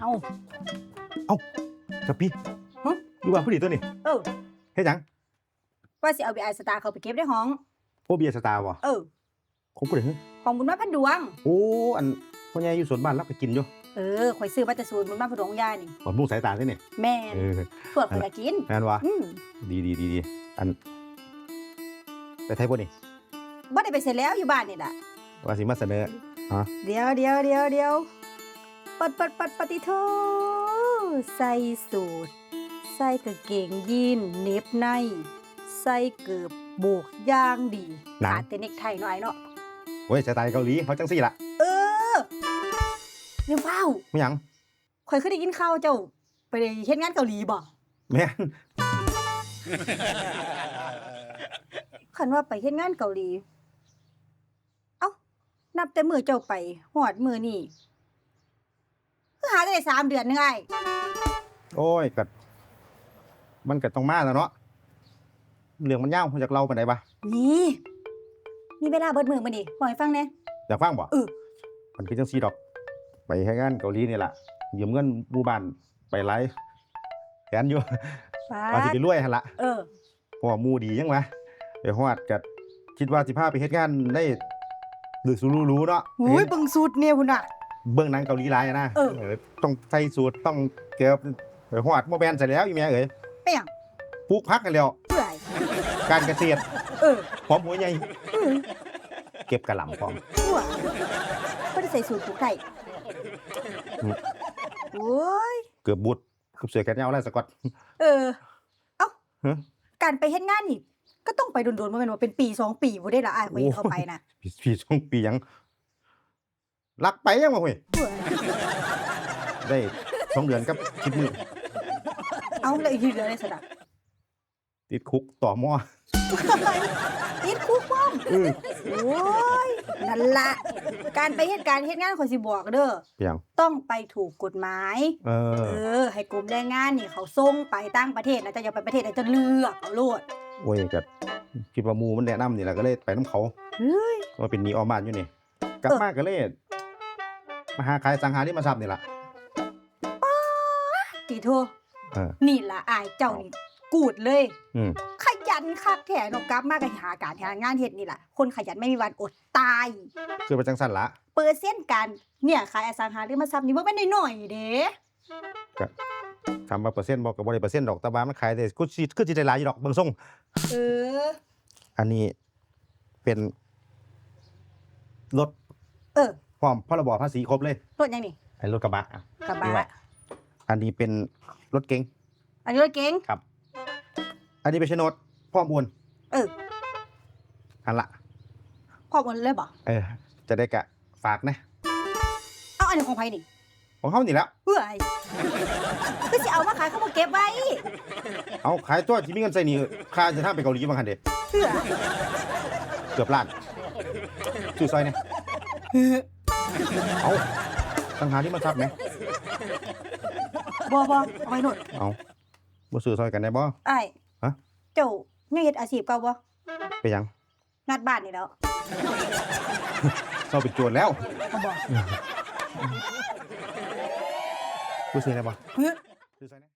เอากับพี่ฮะ อยู่บ้านผู้ดีตัวนี่เออ เฮ็ดหยังว่าสิเอาบีไอสตาร์เขาไปเก็บในห้อง โอเบียร์สตาร์บ่เออ ของผู้ใดฮึของบุญมาพันดวง โอ้อันพ่อใหญ่อยู่สวนบ้านรับไปกินอยู่เออข่อยซื้อมาแต่สูตรบุญมาพันดวงยายนี่บำรุงสายตาด้วยนี่แม่นเออส่วนข่อยก็กิน แม่นวะอืมดีดีดีดีอันไปไทยบ่นี่บ่ได้ไปเสร็จแล้วอยู่บ้านนี่ล่ะว่าสิมาเสนอเดี๋ยวเดี๋ยวเดี๋ยวเดี๋ยว ปัดปัดปัดปฏิโทใส่สูตร ใส่กางเกงยีนเหน็บใน ใส่เกือบโบกย่างดีหนัง ขาดแต่เน็กไทหน่อยเนาะ โอ้ยสไตล์เกาหลีเขาจังซี่ล่ะเออเดี๋ยวเฝ้าไม่หยังข่อยเคยได้กินข้าวเจ้า ไปเฮ็ดงานเกาหลีบ่แม่นคันว่าไปเฮ็ดงานเกาหลี เอ้า นับแต่มือเจ้าไปหอดมือนี่คือ หาได้สามเดือนนึงไอ้โอ้ยก็มันก็ต้องมาแล้วเนาะเรื่องมันยาวมาจากเราปานใดบ่นี่มีเวลาเบิดมือมาดิบอกให้ฟังแหน่ อยากฟังบ่เออ มันคือจังซี่ดอก ไปให้งานเกาหลีนี่ล่ะยืมเงินหมู่บ้านไปหลายแสนอยู่ ป้าว่าสิดไปรวยหั่นล่ะเออ เพราะว่าหมู่ดีจังวะไปฮอดก็คิดว่าสิพาไปเฮ็ดงานได้หรือสูรู้ๆเนาะโอ้ยเบิ่งสูตรเนี่ยพุ่นน่ะ เบื้องหนังเกาหลีหลายอะนะเออ เออต้องใส่สูตรต้องเก็บไปฮอดบ่แม่นใส่แล้วอีแม่เอ้ยเปียงปลูกผักกันแล้ว เปื่อยการเกษตรเออพร้อมหัวใหญ่เออเก็บกระหล่ำพร้อมทั่วบ่ได้ใส่สูตรผูกไก่อืมโอ้ย เกือบบุดเกือบเสือแขนยาวแล้วสะกอต เออ เอ้า ฮะ การไปเฮ็ดงานนี่ ก็ต้องไปโดนๆบ่แม่นว่าเป็นปีสองปีบ่ได้ละอ้ายข่อยเข้าไปน่ะปีปีสองปีหยัง รักไปยังมาเว้ยเปื่อยได้สองเดือนกับคิดมือเอาแล้วอีกทีเดียวได้สะดับติดคุกต่อหม้อติดคุกป้อมเออโอ้ยนั่นละการไปเฮ็ดการเฮ็ดงานข่อยสิบอกเด้อเปียงต้องไปถูกกฎหมาย เอเอออให้กรมแรงงานนี่เขาส่งไปต่างประเทศนะจะอย่าไปประเทศไหนจะเลือกเอาโลดโอ้ยก็คิดว่าหมูมันแนะนำนี่แหละก็เลยไปน้ำเขาเฮ้ยก็เป็นหนีออมบ้านอยู่นี่กลับเออมาก็เลย มาหาขายสังหาริมทรัพย์นี่ล่ะตีโทเออ นี่ล่ะอายเจ้านี่กูดเลย อืมขยันคักแถนกกลับมาก็หาการหางานเฮ็ดนี่ล่ะ คนขยันไม่มีวันอดตาย คือประจังสันละเปอร์เซ็นต์การเนี่ยขายอสังหาริมทรัพย์นี่บ่แม่นน้อยๆเด้ทำมาเปอร์เซ็นต์บอกกับบริเปอร์เซ็นต์ดอกแตะบามันขายได้กูสิคือสิได้หลายอยู่ดอกเบิ่งส่งเออ อันนี้เป็นรถเออ พร้อมพรบภาษีครบเลยรถยังนี่ไอ้รถกระบะอะกระนี่บะว่ะอันนี้เป็นรถเก๋งอันนี้รถเก๋งครับ อันนี้เป็นโฉนดพร้อมโอนเอออันละพร้อมหมดเลยบ่เออ จะได้กะฝากนะเอาอันนี้ของไผนี่ของเขานี่แหล้วเฮ้ยคือสิเอามาขายเขาบ่เก็บไว้เอาขายตัวที่มีเงินใส่นี่ค่าจะทำไปเกาหลีบางคันเด็ดเพื่อเกือบล้านซื้อซอยเนี่ย เอาสังหาที่มาทับไหมบ่บ่เอาไว้โนดเอาบ่ซื้อซอยกันได้บ่ อ้ายฮะ เจ้ายังเฮ็ดอาชีพเก่าบ่ไปหยังงัดบ้านนี่แล้วเศร้าเป็นโจรแล้วเอาบ่บ่ซื้อได้บ่ เฮ้ย ซื้อซอยเนี่ย